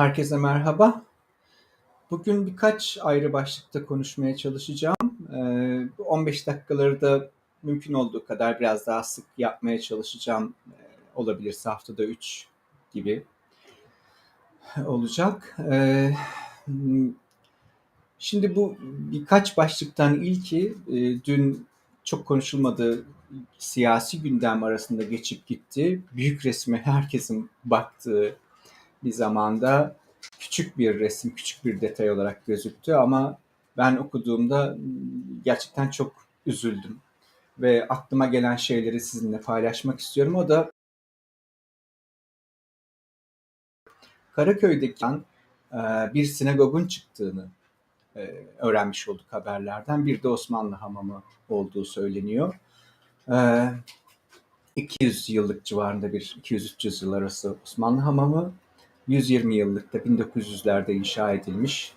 Herkese merhaba. Bugün birkaç ayrı başlıkta konuşmaya çalışacağım. Ee, 15 dakikaları da mümkün olduğu kadar biraz daha sık yapmaya çalışacağım. Ee, olabilirse haftada 3 gibi olacak. Ee, şimdi bu birkaç başlıktan ilki e, dün çok konuşulmadığı siyasi gündem arasında geçip gitti. Büyük resme herkesin baktığı bir zamanda küçük bir resim, küçük bir detay olarak gözüktü ama ben okuduğumda gerçekten çok üzüldüm. Ve aklıma gelen şeyleri sizinle paylaşmak istiyorum. O da Karaköy'deki e, bir sinagogun çıktığını e, öğrenmiş olduk haberlerden. Bir de Osmanlı hamamı olduğu söyleniyor. 200 e, yıllık civarında bir 200-300 yıl arası Osmanlı hamamı 120 yıllık da 1900'lerde inşa edilmiş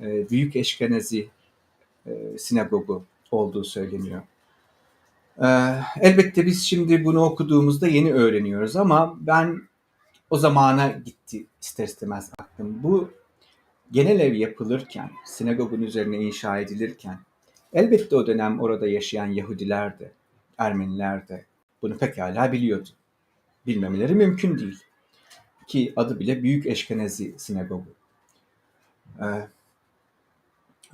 e, Büyük Eşkenazi e, Sinagogu olduğu söyleniyor. E, elbette biz şimdi bunu okuduğumuzda yeni öğreniyoruz ama ben o zamana gitti ister istemez aklım. Bu genel ev yapılırken, sinagogun üzerine inşa edilirken elbette o dönem orada yaşayan Yahudiler de, Ermeniler de bunu pekala biliyordu. Bilmemeleri mümkün değil ki adı bile Büyük Eşkenazi Sinagogu. Ee,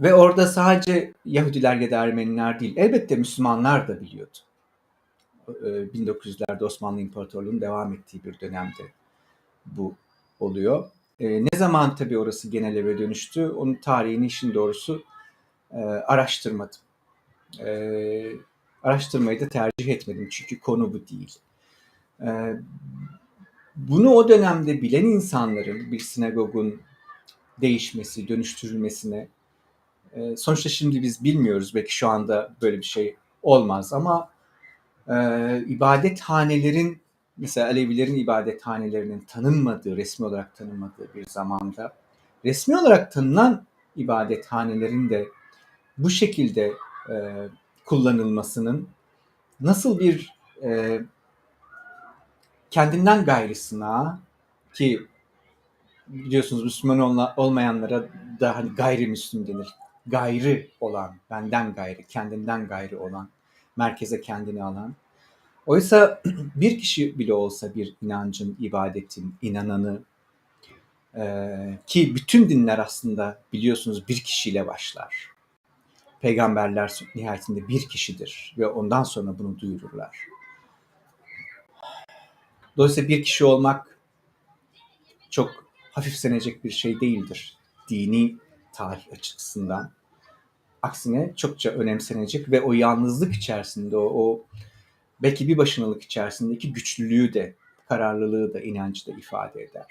ve orada sadece Yahudiler ya da Ermeniler değil, elbette Müslümanlar da biliyordu. Ee, 1900'lerde Osmanlı İmparatorluğu'nun devam ettiği bir dönemde bu oluyor. Ee, ne zaman tabii orası genel eve dönüştü, onun tarihini işin doğrusu e, araştırmadım. E, araştırmayı da tercih etmedim çünkü konu bu değil. E, bunu o dönemde bilen insanların bir sinagogun değişmesi, dönüştürülmesine e, sonuçta şimdi biz bilmiyoruz belki şu anda böyle bir şey olmaz ama e, ibadethanelerin mesela Alevilerin ibadethanelerinin tanınmadığı, resmi olarak tanınmadığı bir zamanda resmi olarak tanınan ibadethanelerin de bu şekilde e, kullanılmasının nasıl bir e, kendinden gayrısına ki biliyorsunuz Müslüman olmayanlara da hani gayrimüslim denir. Gayrı olan, benden gayrı, kendinden gayrı olan, merkeze kendini alan. Oysa bir kişi bile olsa bir inancın, ibadetin, inananı e, ki bütün dinler aslında biliyorsunuz bir kişiyle başlar. Peygamberler nihayetinde bir kişidir ve ondan sonra bunu duyururlar. Dolayısıyla bir kişi olmak çok hafifsenecek bir şey değildir. Dini tarih açısından. Aksine çokça önemsenecek ve o yalnızlık içerisinde o, o belki bir başınalık içerisindeki güçlülüğü de, kararlılığı da, inancı da ifade eder.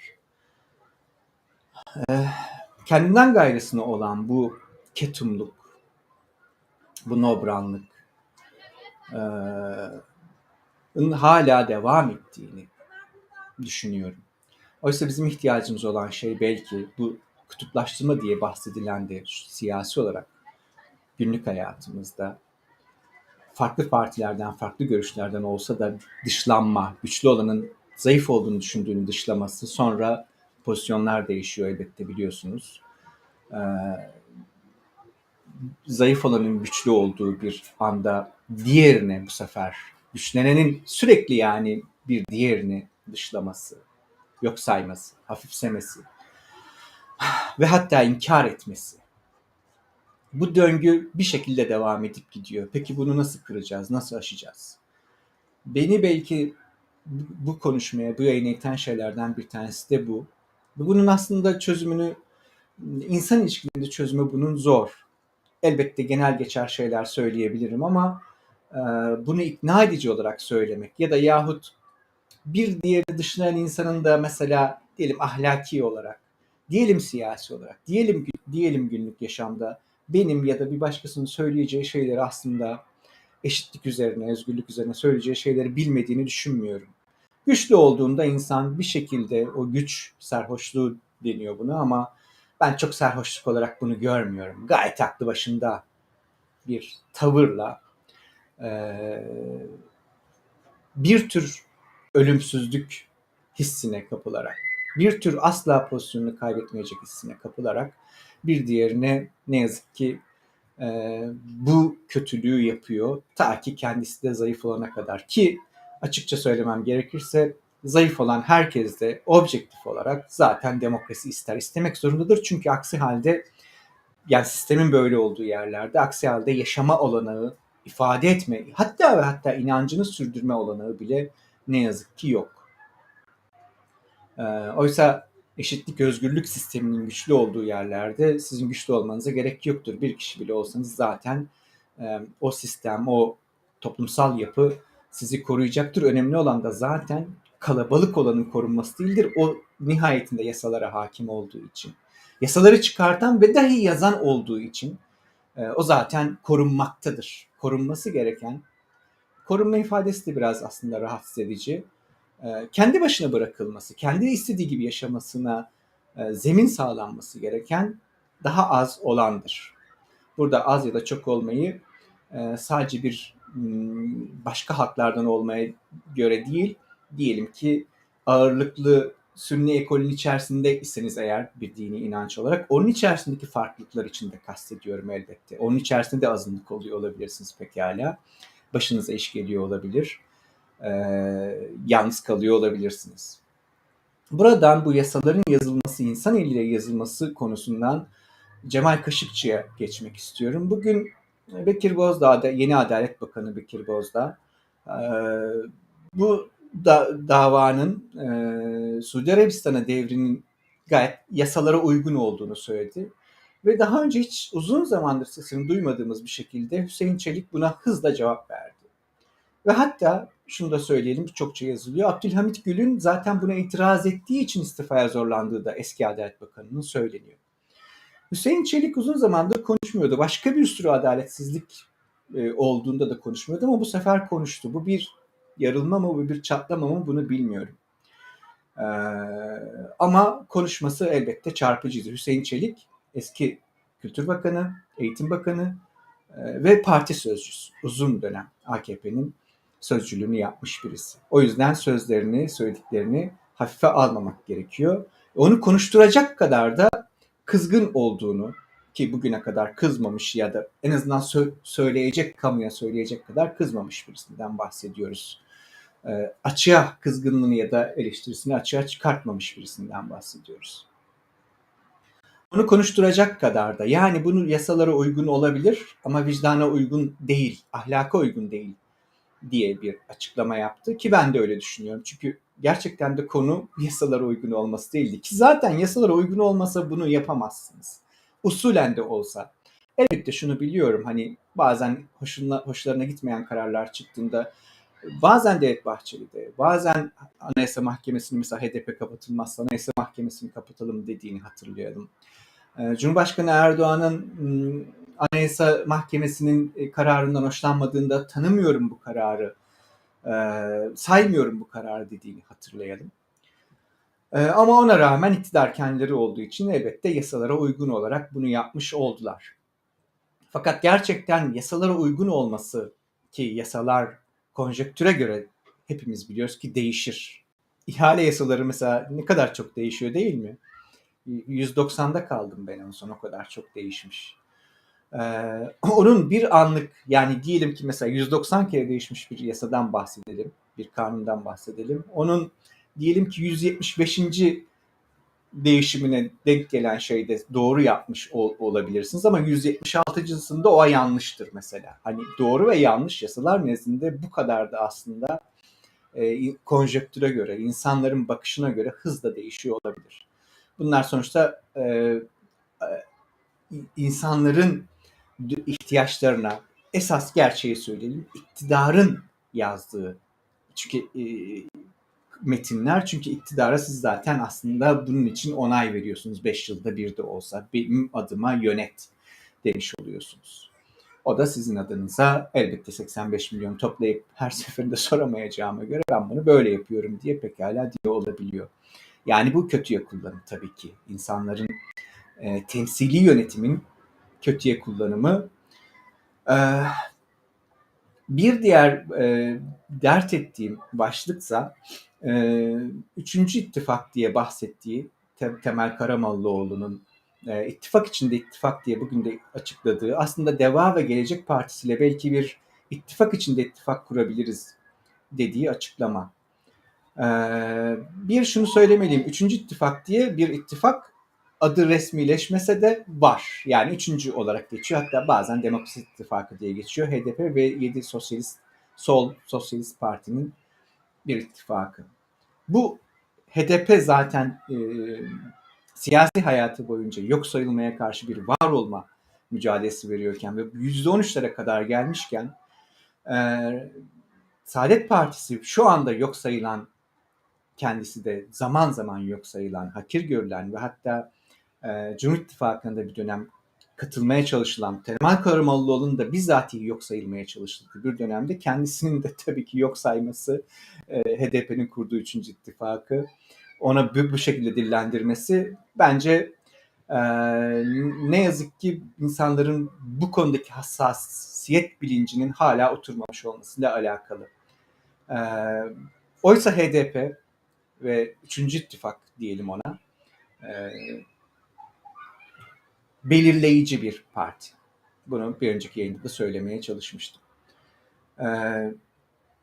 Ee, kendinden gayrısına olan bu ketumluk, bu nobranlık, e, hala devam ettiğini düşünüyorum. Oysa bizim ihtiyacımız olan şey belki bu kutuplaştırma diye bahsedilen de siyasi olarak günlük hayatımızda farklı partilerden, farklı görüşlerden olsa da dışlanma, güçlü olanın zayıf olduğunu düşündüğünü dışlaması, sonra pozisyonlar değişiyor elbette biliyorsunuz. Ee, zayıf olanın güçlü olduğu bir anda diğerine bu sefer güçlenenin sürekli yani bir diğerini dışlaması, yok sayması, hafifsemesi ve hatta inkar etmesi. Bu döngü bir şekilde devam edip gidiyor. Peki bunu nasıl kıracağız, nasıl aşacağız? Beni belki bu konuşmaya, bu yayına iten şeylerden bir tanesi de bu. Bunun aslında çözümünü, insan ilişkilerinde çözümü bunun zor. Elbette genel geçer şeyler söyleyebilirim ama bunu ikna edici olarak söylemek ya da yahut bir diğeri dışlayan insanın da mesela diyelim ahlaki olarak, diyelim siyasi olarak, diyelim diyelim günlük yaşamda benim ya da bir başkasının söyleyeceği şeyleri aslında eşitlik üzerine, özgürlük üzerine söyleyeceği şeyleri bilmediğini düşünmüyorum. Güçlü olduğunda insan bir şekilde o güç sarhoşluğu deniyor bunu ama ben çok sarhoşluk olarak bunu görmüyorum. Gayet aklı başında bir tavırla bir tür ölümsüzlük hissine kapılarak, bir tür asla pozisyonunu kaybetmeyecek hissine kapılarak bir diğerine ne yazık ki e, bu kötülüğü yapıyor. Ta ki kendisi de zayıf olana kadar ki açıkça söylemem gerekirse zayıf olan herkes de objektif olarak zaten demokrasi ister istemek zorundadır. Çünkü aksi halde yani sistemin böyle olduğu yerlerde aksi halde yaşama olanağı ifade etme hatta ve hatta inancını sürdürme olanağı bile ne yazık ki yok. Ee, oysa eşitlik özgürlük sisteminin güçlü olduğu yerlerde sizin güçlü olmanıza gerek yoktur. Bir kişi bile olsanız zaten e, o sistem, o toplumsal yapı sizi koruyacaktır. Önemli olan da zaten kalabalık olanın korunması değildir. O nihayetinde yasalara hakim olduğu için. Yasaları çıkartan ve dahi yazan olduğu için e, o zaten korunmaktadır. Korunması gereken, korunma ifadesi de biraz aslında rahatsız edici. E, kendi başına bırakılması, kendi istediği gibi yaşamasına e, zemin sağlanması gereken daha az olandır. Burada az ya da çok olmayı sadece bir başka haklardan olmaya göre değil, diyelim ki ağırlıklı Sünni ekolün içerisinde iseniz eğer bir dini inanç olarak onun içerisindeki farklılıklar için de kastediyorum elbette. Onun içerisinde de azınlık oluyor olabilirsiniz pekala. Başınıza iş geliyor olabilir. Ee, yalnız kalıyor olabilirsiniz. Buradan bu yasaların yazılması, insan eliyle yazılması konusundan Cemal Kaşıkçı'ya geçmek istiyorum. Bugün Bekir Bozdağ'da, yeni Adalet Bakanı Bekir Bozdağ, bu da, davanın e, Suudi Arabistan'a devrinin gayet yasalara uygun olduğunu söyledi. Ve daha önce hiç uzun zamandır sesini duymadığımız bir şekilde Hüseyin Çelik buna hızla cevap verdi. Ve hatta şunu da söyleyelim çokça yazılıyor. Abdülhamit Gül'ün zaten buna itiraz ettiği için istifaya zorlandığı da eski Adalet Bakanı'nın söyleniyor. Hüseyin Çelik uzun zamandır konuşmuyordu. Başka bir sürü adaletsizlik e, olduğunda da konuşmuyordu ama bu sefer konuştu. Bu bir yarılma mı bir çatlama mı bunu bilmiyorum. Ee, ama konuşması elbette çarpıcıydı. Hüseyin Çelik eski Kültür Bakanı, Eğitim Bakanı e, ve parti sözcüsü. Uzun dönem AKP'nin sözcülüğünü yapmış birisi. O yüzden sözlerini, söylediklerini hafife almamak gerekiyor. Onu konuşturacak kadar da kızgın olduğunu ki bugüne kadar kızmamış ya da en azından sö- söyleyecek kamuya söyleyecek kadar kızmamış birisinden bahsediyoruz e, açığa kızgınlığını ya da eleştirisini açığa çıkartmamış birisinden bahsediyoruz. Bunu konuşturacak kadar da yani bunu yasalara uygun olabilir ama vicdana uygun değil, ahlaka uygun değil diye bir açıklama yaptı ki ben de öyle düşünüyorum. Çünkü gerçekten de konu yasalara uygun olması değildi ki zaten yasalara uygun olmasa bunu yapamazsınız. Usulen de olsa. Elbette şunu biliyorum hani bazen hoşuna, hoşlarına gitmeyen kararlar çıktığında bazen Devlet Bahçeli'de, bazen Anayasa Mahkemesi'ni mesela HDP kapatılmazsa Anayasa Mahkemesi'ni kapatalım dediğini hatırlayalım. Ee, Cumhurbaşkanı Erdoğan'ın ıı, Anayasa Mahkemesi'nin e, kararından hoşlanmadığında tanımıyorum bu kararı, e, saymıyorum bu kararı dediğini hatırlayalım. E, ama ona rağmen iktidar kendileri olduğu için elbette yasalara uygun olarak bunu yapmış oldular. Fakat gerçekten yasalara uygun olması ki yasalar konjektüre göre hepimiz biliyoruz ki değişir. İhale yasaları mesela ne kadar çok değişiyor değil mi? 190'da kaldım ben en son o kadar çok değişmiş. Ee, onun bir anlık yani diyelim ki mesela 190 kere değişmiş bir yasadan bahsedelim, bir kanundan bahsedelim. Onun diyelim ki 175 değişimine denk gelen şeyde doğru yapmış ol, olabilirsiniz ama 176.sında o yanlıştır mesela. Hani doğru ve yanlış yasalar nezdinde bu kadar da aslında e, konjektüre göre, insanların bakışına göre hızla değişiyor olabilir. Bunlar sonuçta e, e, insanların ihtiyaçlarına esas gerçeği söyleyelim, iktidarın yazdığı çünkü e, metinler. Çünkü iktidara siz zaten aslında bunun için onay veriyorsunuz. 5 yılda bir de olsa. Benim adıma yönet. demiş oluyorsunuz. O da sizin adınıza elbette 85 milyon toplayıp her seferinde soramayacağıma göre ben bunu böyle yapıyorum diye pekala diye olabiliyor. Yani bu kötüye kullanım tabii ki. İnsanların e, temsili yönetimin kötüye kullanımı. E, bir diğer e, dert ettiğim başlıksa e, Üçüncü ittifak diye bahsettiği Temel Karamollaoğlu'nun e, ittifak içinde ittifak diye bugün de açıkladığı aslında Deva ve Gelecek Partisi ile belki bir ittifak içinde ittifak kurabiliriz dediği açıklama. E, bir şunu söylemeliyim. Üçüncü ittifak diye bir ittifak adı resmileşmese de var. Yani üçüncü olarak geçiyor. Hatta bazen Demokrasi İttifakı diye geçiyor. HDP ve 7 Sosyalist Sol Sosyalist Parti'nin bir ittifakı. Bu HDP zaten e, siyasi hayatı boyunca yok sayılmaya karşı bir var olma mücadelesi veriyorken ve %13'lere kadar gelmişken e, Saadet Partisi şu anda yok sayılan kendisi de zaman zaman yok sayılan, hakir görülen ve hatta e, Cumhur İttifakı'nda bir dönem katılmaya çalışılan Temel Karamollaoğlu'nun da bizzatihi yok sayılmaya çalıştığı bir dönemde kendisinin de tabii ki yok sayması e, HDP'nin kurduğu üçüncü ittifakı ona bu, bu şekilde dillendirmesi bence e, ne yazık ki insanların bu konudaki hassasiyet bilincinin hala oturmamış olmasıyla alakalı. E, oysa HDP ve üçüncü ittifak diyelim ona e, belirleyici bir parti. Bunu bir önceki yayında da söylemeye çalışmıştım. Ee,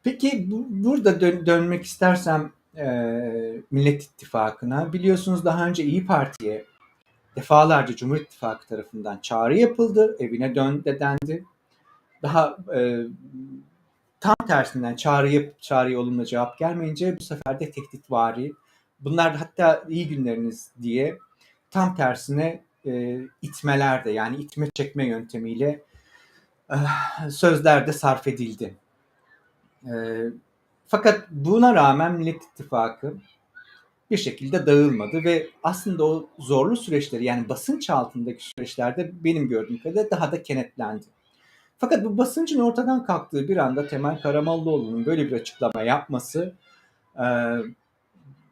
peki bu, burada dön, dönmek istersem e, Millet İttifakı'na biliyorsunuz daha önce İyi Parti'ye defalarca Cumhur İttifakı tarafından çağrı yapıldı. Evine dön de dendi. Daha e, tam tersinden çağrı yap, çağrıya olumlu cevap gelmeyince bu sefer de tehditvari. Bunlar hatta iyi günleriniz diye tam tersine e, itmelerde yani itme çekme yöntemiyle e, sözlerde sarf edildi. E, fakat buna rağmen Millet İttifakı bir şekilde dağılmadı ve aslında o zorlu süreçleri yani basınç altındaki süreçlerde benim gördüğüm kadarıyla daha da kenetlendi. Fakat bu basıncın ortadan kalktığı bir anda Temel Karamollaoğlu'nun böyle bir açıklama yapması e,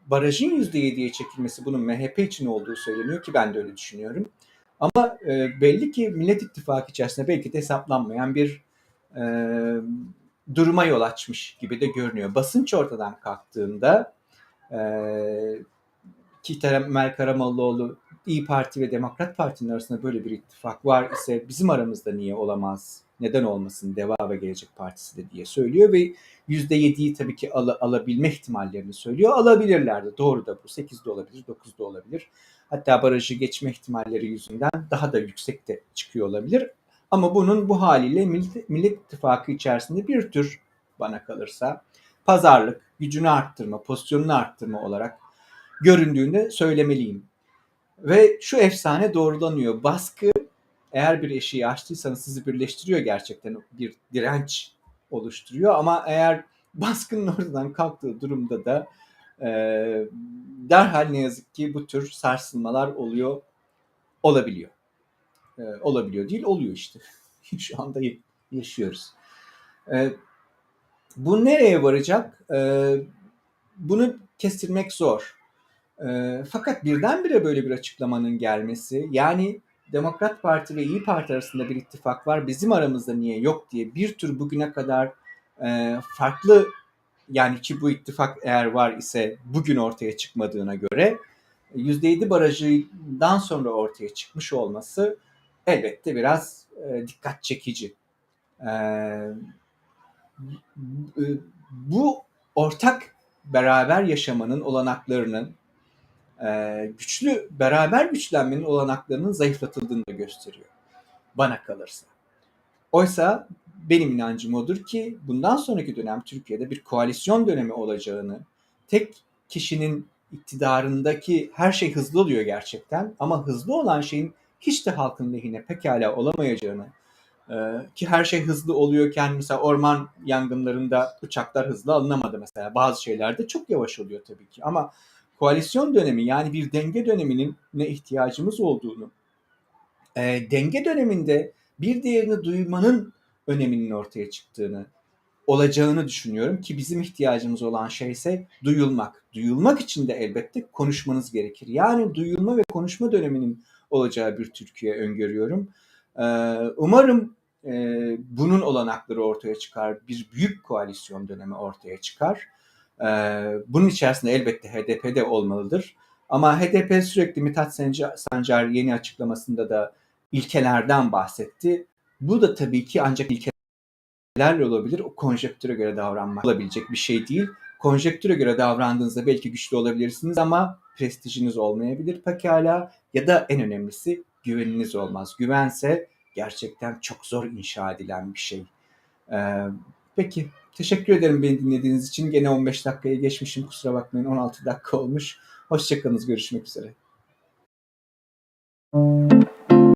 barajın %7'ye çekilmesi bunun MHP için olduğu söyleniyor ki ben de öyle düşünüyorum. Ama e, belli ki Millet İttifakı içerisinde belki de hesaplanmayan bir e, duruma yol açmış gibi de görünüyor. Basınç ortadan kalktığında e, ki Temel Karamollaoğlu İyi Parti ve Demokrat Parti'nin arasında böyle bir ittifak var ise bizim aramızda niye olamaz, neden olmasın Deva ve Gelecek Partisi de diye söylüyor ve %7'yi tabii ki al, alabilme ihtimallerini söylüyor. Alabilirler de doğru da bu. 8'de olabilir, 9'da olabilir. Hatta barajı geçme ihtimalleri yüzünden daha da yüksek de çıkıyor olabilir. Ama bunun bu haliyle Millet, Millet İttifakı içerisinde bir tür bana kalırsa pazarlık, gücünü arttırma, pozisyonunu arttırma olarak göründüğünde söylemeliyim. Ve şu efsane doğrulanıyor. Baskı eğer bir eşiği açtıysanız sizi birleştiriyor gerçekten bir direnç oluşturuyor. Ama eğer baskının ortadan kalktığı durumda da e, derhal ne yazık ki bu tür sarsılmalar oluyor, olabiliyor. E, olabiliyor değil, oluyor işte. Şu anda yaşıyoruz. E, bu nereye varacak? E, bunu kestirmek zor. E, fakat birdenbire böyle bir açıklamanın gelmesi, yani Demokrat Parti ve İyi Parti arasında bir ittifak var, bizim aramızda niye yok diye bir tür bugüne kadar e, farklı yani ki bu ittifak eğer var ise bugün ortaya çıkmadığına göre %7 barajından sonra ortaya çıkmış olması elbette biraz e, dikkat çekici. E, bu ortak beraber yaşamanın olanaklarının güçlü beraber güçlenmenin olanaklarının zayıflatıldığını da gösteriyor. Bana kalırsa. Oysa benim inancım odur ki bundan sonraki dönem Türkiye'de bir koalisyon dönemi olacağını, tek kişinin iktidarındaki her şey hızlı oluyor gerçekten ama hızlı olan şeyin hiç de halkın lehine pekala olamayacağını e, ki her şey hızlı oluyorken mesela orman yangınlarında uçaklar hızlı alınamadı mesela bazı şeylerde çok yavaş oluyor tabii ki ama koalisyon dönemi yani bir denge döneminin ne ihtiyacımız olduğunu Eee, denge döneminde bir diğerini duymanın öneminin ortaya çıktığını, olacağını düşünüyorum ki bizim ihtiyacımız olan şeyse duyulmak. Duyulmak için de elbette konuşmanız gerekir. Yani duyulma ve konuşma döneminin olacağı bir Türkiye öngörüyorum. Eee, umarım, eee, bunun olanakları ortaya çıkar. Bir büyük koalisyon dönemi ortaya çıkar. Eee, bunun içerisinde elbette HDP de olmalıdır. Ama HDP sürekli Mithat Sancar, yeni açıklamasında da ilkelerden bahsetti. Bu da tabii ki ancak ilkelerle olabilir. O konjektüre göre davranmak olabilecek bir şey değil. Konjektüre göre davrandığınızda belki güçlü olabilirsiniz ama prestijiniz olmayabilir pekala ya da en önemlisi güveniniz olmaz. Güvense gerçekten çok zor inşa edilen bir şey. Eee, peki Teşekkür ederim beni dinlediğiniz için. Gene 15 dakikayı geçmişim kusura bakmayın 16 dakika olmuş. Hoşçakalınız görüşmek üzere. Müzik